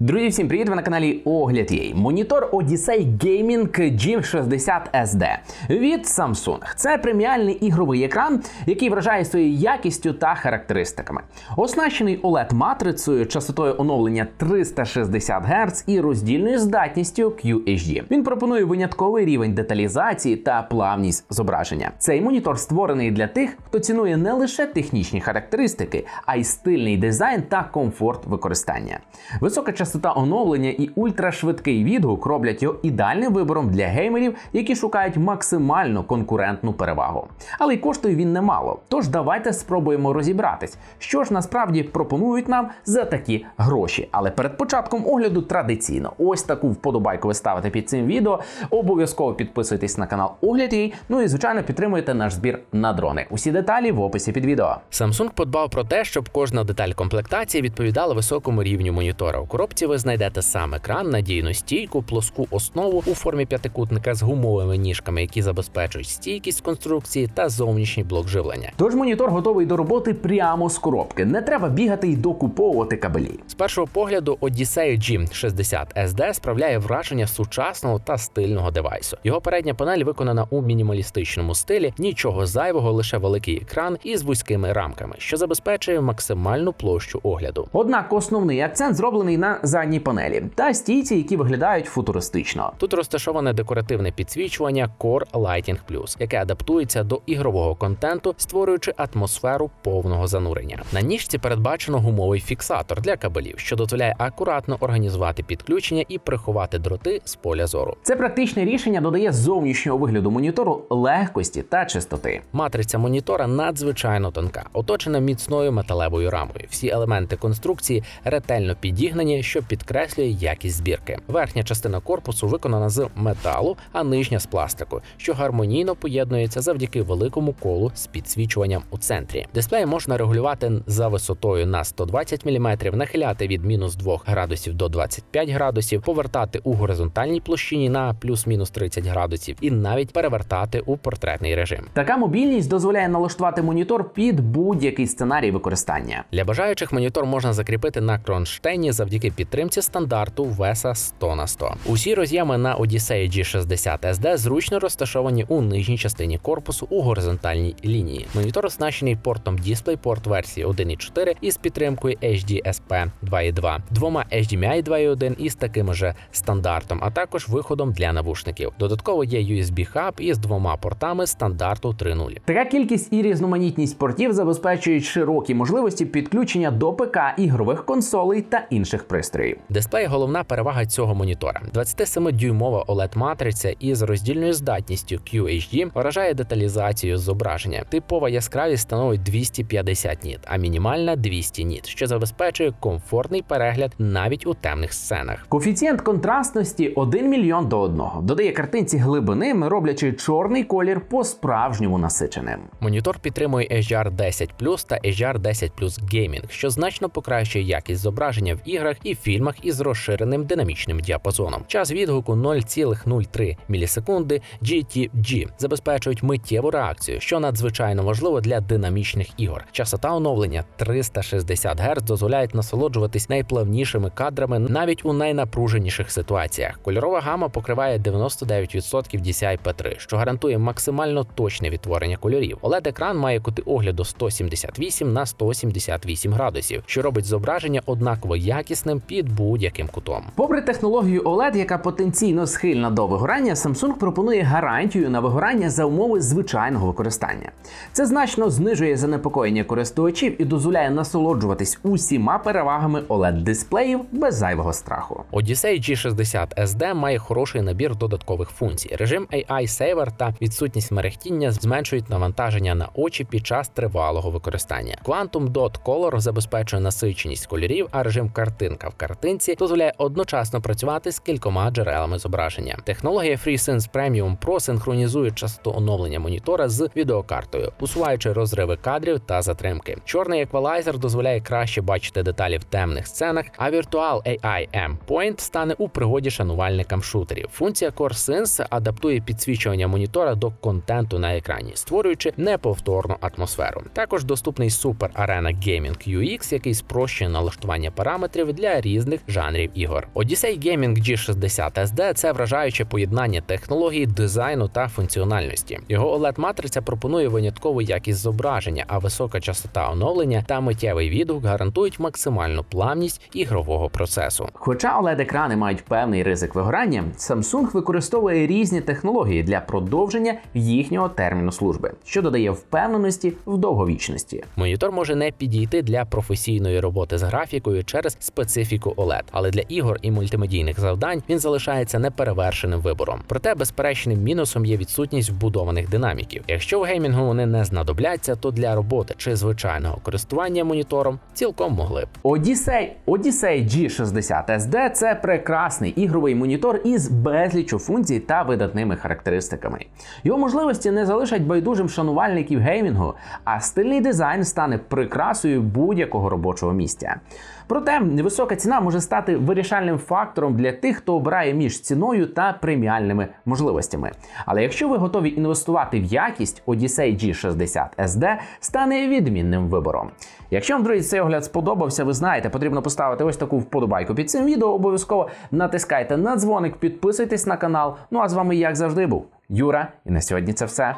Друзі, всім привіт! Ви на каналі Огляд Єй. Монітор Odyssey Gaming G60 SD від Samsung. Це преміальний ігровий екран, який вражає своєю якістю та характеристиками. Оснащений oled матрицею, частотою оновлення 360 Гц і роздільною здатністю QHD. Він пропонує винятковий рівень деталізації та плавність зображення. Цей монітор створений для тих, хто цінує не лише технічні характеристики, а й стильний дизайн та комфорт використання. Висока частота оновлення і ультрашвидкий відгук роблять його ідеальним вибором для геймерів, які шукають максимально конкурентну перевагу. Але й коштує він немало. Тож давайте спробуємо розібратись, що ж насправді пропонують нам за такі гроші. Але перед початком огляду традиційно ось таку вподобайку ви ставите під цим відео. Обов'язково підписуйтесь на канал Огляд Їй, Ну і звичайно підтримуйте наш збір на дрони. Усі деталі в описі під відео. Samsung подбав про те, щоб кожна деталь комплектації відповідала високому рівню монітора. У коробці ви знайдете сам екран, надійну стійку, плоску основу у формі п'ятикутника з гумовими ніжками, які забезпечують стійкість конструкції та зовнішній блок живлення. Тож монітор готовий до роботи прямо з коробки. Не треба бігати і докуповувати кабелі. З першого погляду Odyssey G60 SD справляє враження сучасного та стильного девайсу. Його передня панель виконана у мінімалістичному стилі, нічого зайвого, лише великий екран із вузькими рамками, що забезпечує максимальну площу огляду. Однак основний акцент зроблений на задній панелі та стійці, які виглядають футуристично. Тут розташоване декоративне підсвічування Core Lighting Plus, яке адаптується до ігрового контенту, створюючи атмосферу повного занурення. На ніжці передбачено гумовий фіксатор для кабелів, що дозволяє акуратно організувати підключення і приховати дроти з поля зору. Це практичне рішення додає зовнішнього вигляду монітору легкості та чистоти. Матриця монітора надзвичайно тонка, оточена міцною металевою рамою. Всі елементи конструкції ретельно підігнані, що підкреслює якість збірки. Верхня частина корпусу виконана з металу, а нижня з пластику, що гармонійно поєднується завдяки великому колу з підсвічуванням у центрі. Дисплей можна регулювати за висотою на 120 мм, нахиляти від мінус 2 градусів до 25 градусів, повертати у горизонтальній площині на плюс-мінус 30 градусів, і навіть перевертати у портретний режим. Така мобільність дозволяє налаштувати монітор під будь-який сценарій використання. Для бажаючих монітор можна закріпити на кронштейні завдяки підтримці стандарту VESA 100 на 100. Усі роз'єми на Odyssey G60 SD зручно розташовані у нижній частині корпусу у горизонтальній лінії. Монітор оснащений портом DisplayPort версії 1.4 із підтримкою HDSP 2.2, двома HDMI 2.1 із таким же стандартом, а також виходом для навушників. Додатково є USB хаб із двома портами стандарту 3.0. Така кількість і різноманітність портів забезпечують широкі можливості підключення до ПК, ігрових консолей та інших пристроїв. Дисплей головна перевага цього монітора. 27-дюймова oled матриця із роздільною здатністю QHD вражає деталізацію зображення. Типова яскравість становить 250 ніт, а мінімальна 200 ніт, що забезпечує комфортний перегляд навіть у темних сценах. Коефіцієнт контрастності 1 мільйон до 1. Додає картинці глибини, роблячи чорний колір по-справжньому насиченим. Монітор підтримує HDR 10 та HDR 10 Gaming, що значно покращує якість зображення в іграх і фільмах із розширеним динамічним діапазоном. Час відгуку 0,03 мілісекунди GTG забезпечують миттєву реакцію, що надзвичайно важливо для динамічних ігор. Частота оновлення 360 Гц дозволяють насолоджуватись найплавнішими кадрами навіть у найнапруженіших ситуаціях. Кольорова гама покриває 99% DCI-P3, що гарантує максимально точне відтворення кольорів. oled екран має кути огляду 178 на 178 градусів, що робить зображення однаково якісним під будь-яким кутом. Попри технологію OLED, яка потенційно схильна до вигорання, Samsung пропонує гарантію на вигорання за умови звичайного використання. Це значно знижує занепокоєння користувачів і дозволяє насолоджуватись усіма перевагами oled дисплеїв без зайвого страху. Odyssey G60 SD має хороший набір додаткових функцій. Режим AI Saver та відсутність мерехтіння зменшують навантаження на очі під час тривалого використання. Quantum Dot Color забезпечує насиченість кольорів, а режим картинка в картинці дозволяє одночасно працювати з кількома джерелами зображення. Технологія FreeSense Premium Pro синхронізує частоту оновлення монітора з відеокартою, усуваючи розриви кадрів та затримки. Чорний еквалайзер дозволяє краще бачити деталі в темних сценах, а Virtual AI M Point стане у пригоді шанувальникам шутерів. Функція CoreSense адаптує підсвічування монітора до контенту на екрані, створюючи неповторну атмосферу. Також доступний Super Arena Gaming UX, який спрощує налаштування параметрів для різних жанрів ігор. Odyssey Gaming G60 SD – це вражаюче поєднання технології, дизайну та функціональності. Його oled матриця пропонує виняткову якість зображення, а висока частота оновлення та миттєвий відгук гарантують максимальну плавність ігрового процесу. Хоча OLED-екрани мають певний ризик вигорання, Samsung використовує різні технології для продовження їхнього терміну служби, що додає впевненості в довговічності. Монітор може не підійти для професійної роботи з графікою через специфіку OLED, але для ігор і мультимедійних завдань він залишається неперевершеним вибором. Проте безперечним мінусом є відсутність вбудованих динаміків. Якщо в геймінгу вони не знадобляться, то для роботи чи звичайного користування монітором цілком могли б. Odyssey, Odyssey G60 SD – це прекрасний ігровий монітор із безліччю функцій та видатними характеристиками. Його можливості не залишать байдужим шанувальників геймінгу, а стильний дизайн стане прикрасою будь-якого робочого місця. Проте висока ціна може стати вирішальним фактором для тих, хто обирає між ціною та преміальними можливостями. Але якщо ви готові інвестувати в якість, Odyssey G60 SD стане відмінним вибором. Якщо вам, друзі, цей огляд сподобався, ви знаєте, потрібно поставити ось таку вподобайку під цим відео. Обов'язково натискайте на дзвоник, підписуйтесь на канал. Ну а з вами, як завжди, був Юра, і на сьогодні це все.